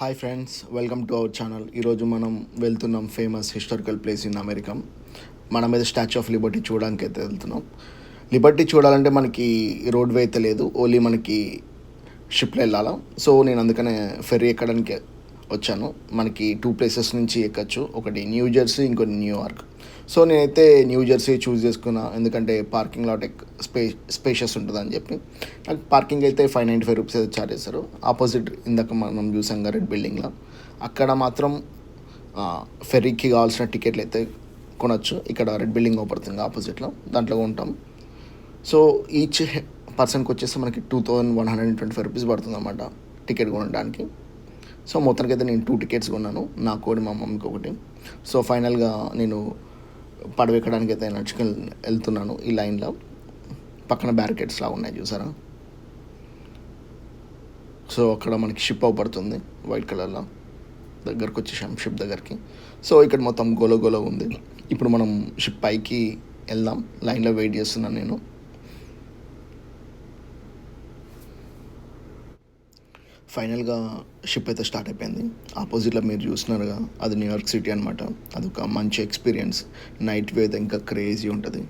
Hi friends welcome to our channel ఈరోజు మనం వెళ్తున్నాం famous historical place in America మన మీద స్టాచ్యూ ఆఫ్ లిబర్టీ చూడడానికి అయితే వెళ్తున్నాం. లిబర్టీ చూడాలంటే మనకి రోడ్వే అయితే లేదు. ఓన్లీ మనకి షిప్లో వెళ్ళాలా. సో నేను అందుకనే ఫెర్రీ ఎక్కడానికి వచ్చాను. మనకి టూ ప్లేసెస్ నుంచి ఎక్కచ్చు. ఒకటి న్యూ జెర్సీ ఇంకోటి న్యూయార్క్ సో నేనైతే న్యూ జెర్సీ చూస్ చేసుకున్నా. ఎందుకంటే పార్కింగ్ లాట్ ఎక్ స్పే స్పేషియస్ అని చెప్పి. నాకు పార్కింగ్ అయితే ఫైవ్ నైంటీ ఫైవ్ రూపీస్ అయితే ఛార్జ్ చేస్తారు. ఆపోజిట్ ఇందాక మనం చూసాం కదా రెడ్ బిల్డింగ్లో అక్కడ మాత్రం ఫెర్రీకి కావాల్సిన టికెట్లు అయితే కొనొచ్చు. ఇక్కడ రెడ్ బిల్డింగ్ అవుపడుతుంది ఆపోజిట్లో దాంట్లో ఉంటాం సో ఈచ్ పర్సన్కి వచ్చేసి మనకి two thousand one hundred and twenty five rupees పడుతుంది అన్నమాట టికెట్ కొనడానికి. సో మొత్తానికి అయితే నేను టూ టికెట్స్ కొన్నాను. నాకు ఒకటి మా మమ్మీకి ఒకటి. సో ఫైనల్గా నేను పడవ ఎక్కడానికి అయితే నడుచుకెళ్ వెళ్తున్నాను ఈ లైన్లో. పక్కన బ్యారికేడ్స్ లా ఉన్నాయి చూసారా? సో అక్కడ మనకి షిప్ అవుపడుతుంది వైట్ కలర్లో దగ్గరకు వచ్చేసాం షిప్ దగ్గరికి. సో ఇక్కడ మొత్తం గోలో గోలో ఉంది. ఇప్పుడు మనం షిప్ పైకి వెళ్దాం. లైన్లో వెయిట్ చేస్తున్నాను నేను. ఫైనల్గా షిప్ అయితే స్టార్ట్ అయిపోయింది. ఆపోజిట్లో మీరు చూస్తున్నారుగా అది న్యూయార్క్ సిటీ అనమాట అదొక మంచి ఎక్స్పీరియన్స్ నైట్ వ్యూ అయితే ఇంకా క్రేజీ ఉంటుంది.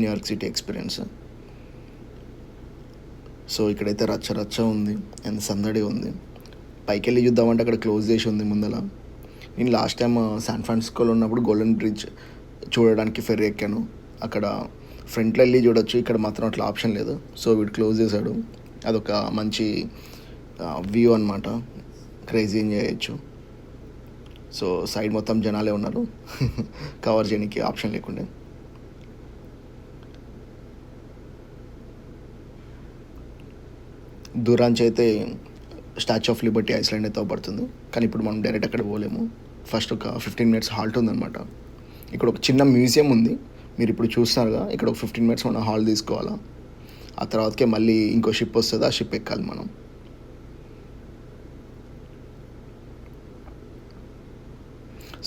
న్యూయార్క్ సిటీ ఎక్స్పీరియన్స్ సో ఇక్కడైతే రచ్చ రచ్చ ఉంది. ఎంత సందడి ఉంది. పైకి వెళ్ళి చూద్దామంటే అక్కడ క్లోజ్ చేసి ఉంది ముందల. నేను లాస్ట్ టైం శాన్ ఫ్రాన్సిస్కోలో ఉన్నప్పుడు గోల్డెన్ బ్రిడ్జ్ చూడడానికి ఫెర్రీ ఎక్కాను. అక్కడ ఫ్రంట్లో వెళ్ళి చూడొచ్చు. ఇక్కడ మాత్రం అట్లా ఆప్షన్ లేదు. సో వీడు క్లోజ్ చేశాడు. అదొక మంచి వ్యూ అనమాట క్రేజీ ఎంజాయ్ చేయొచ్చు. సో సైడ్ మొత్తం జనాలే ఉన్నారు. కవర్ చేయడానికి ఆప్షన్ లేకుండే. దూరాంచి అయితే స్టాచ్యూ ఆఫ్ లిబర్టీ ఐస్లాండ్ అయితే పడుతుంది కానీ ఇప్పుడు మనం డైరెక్ట్ అక్కడ పోలేము. ఫస్ట్ ఒక ఫిఫ్టీన్ మినిట్స్ హాల్ట్ ఉందన్నమాట. ఇక్కడ ఒక చిన్న మ్యూజియం ఉంది. మీరు ఇప్పుడు చూస్తున్నారుగా ఇక్కడ ఒక ఫిఫ్టీన్ మినిట్స్ మనం హాల్ తీసుకోవాలా. ఆ తర్వాతకే మళ్ళీ ఇంకో షిప్ వస్తుంది. ఆ షిప్ ఎక్కాలి మనం.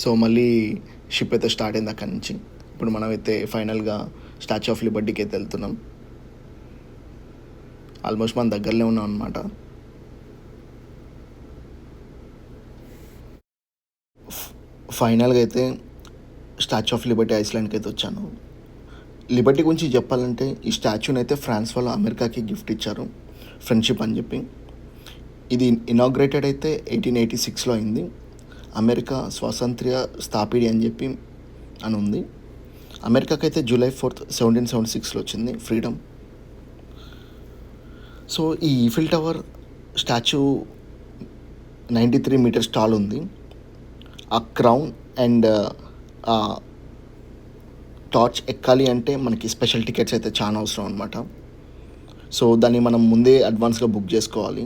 సో మళ్ళీ షిప్ అయితే స్టార్ట్ అయింది అక్కడి నుంచి. ఇప్పుడు మనమైతే ఫైనల్గా స్టాచ్యూ ఆఫ్ లిబర్టీకి అయితే వెళ్తున్నాం. ఆల్మోస్ట్ మన దగ్గరలో ఉన్నాం అనమాట ఫైనల్గా అయితే స్టాచ్యూ ఆఫ్ లిబర్టీ ఐస్లాండ్కి అయితే వచ్చాను. లిబర్టీ గురించి చెప్పాలంటే ఈ స్టాచ్యూని అయితే ఫ్రాన్స్ వాళ్ళు అమెరికాకి గిఫ్ట్ ఇచ్చారు. ఫ్రెండ్షిప్ అని చెప్పి. ఇది ఇనాగ్రేటెడ్ అయితే ఎయిటీన్ ఎయిటీ సిక్స్లో అయింది. అమెరికా స్వాతంత్ర్య స్థాపిడి అని చెప్పి అని ఉంది అమెరికాకైతే అయితే జూలై ఫోర్త్ సెవెంటీన్ సెవెంటీ సిక్స్లో వచ్చింది ఫ్రీడమ్. సో ఈ Eiffel tower statue ninety three metres tall ఉంది. ఆ క్రౌన్ అండ్ ఆ టార్చ్ ఎక్కాలి అంటే మనకి స్పెషల్ టికెట్స్ అయితే చాలా అవసరం అనమాట సో దాన్ని మనం ముందే అడ్వాన్స్గా బుక్ చేసుకోవాలి.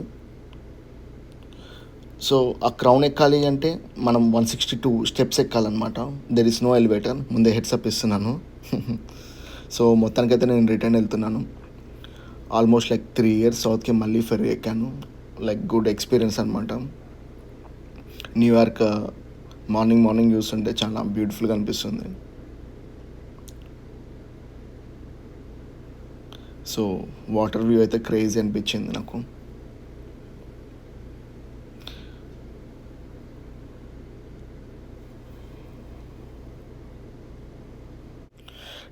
సో ఆ క్రౌన్ ఎక్కాలి అంటే మనం వన్ సిక్స్టీ టూ స్టెప్స్ ఎక్కాలన్నమాట. దెర్ ఇస్ నో ఎలివేటర్ ముందే హెడ్సప్ ఇస్తున్నాను. సో మొత్తానికైతే నేను రిటర్న్ వెళ్తున్నాను. ఆల్మోస్ట్ లైక్ త్రీ ఇయర్స్ సౌత్కి మళ్ళీ ఫెర్రీ ఎక్కాను. లైక్ గుడ్ ఎక్స్పీరియన్స్ అనమాట న్యూయార్క్ మార్నింగ్ మార్నింగ్ చూస్తుంటే చాలా బ్యూటిఫుల్గా అనిపిస్తుంది. సో వాటర్ వ్యూ అయితే క్రేజీ అనిపించింది నాకు.